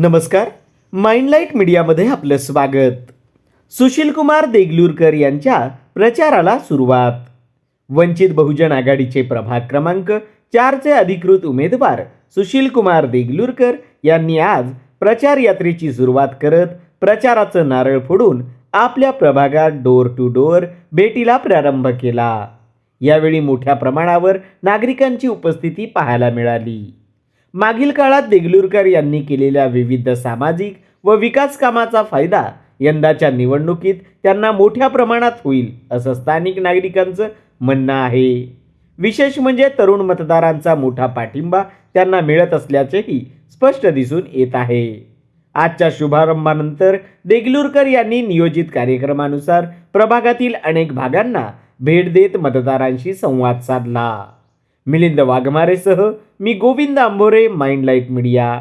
नमस्कार. माइंडलाईट मीडियामध्ये आपलं स्वागत. सुशीलकुमार देगलूरकर यांच्या प्रचाराला सुरुवात. वंचित बहुजन आघाडीचे प्रभाग क्रमांक चारचे अधिकृत उमेदवार सुशीलकुमार देगलूरकर यांनी आज प्रचार यात्रेची सुरुवात करत प्रचाराचं नारळ फोडून आपल्या प्रभागात डोर टू डोअर भेटीला प्रारंभ केला. यावेळी मोठ्या प्रमाणावर नागरिकांची उपस्थिती पाहायला मिळाली. मागील काळात देगलूरकर यांनी केलेल्या विविध सामाजिक व विकास कामाचा फायदा यंदाच्या निवडणुकीत त्यांना मोठ्या प्रमाणात होईल असं स्थानिक नागरिकांचं म्हणणं आहे. विशेष म्हणजे तरुण मतदारांचा मोठा पाठिंबा त्यांना मिळत असल्याचेही स्पष्ट दिसून येत आहे. आजच्या शुभारंभानंतर देगलूरकर यांनी नियोजित कार्यक्रमानुसार प्रभागातील अनेक भागांना भेट देत मतदारांशी संवाद साधला. मिलिंद वाघमारेसह मी गोविंद आंबोरे माइंडलाईट मीडिया.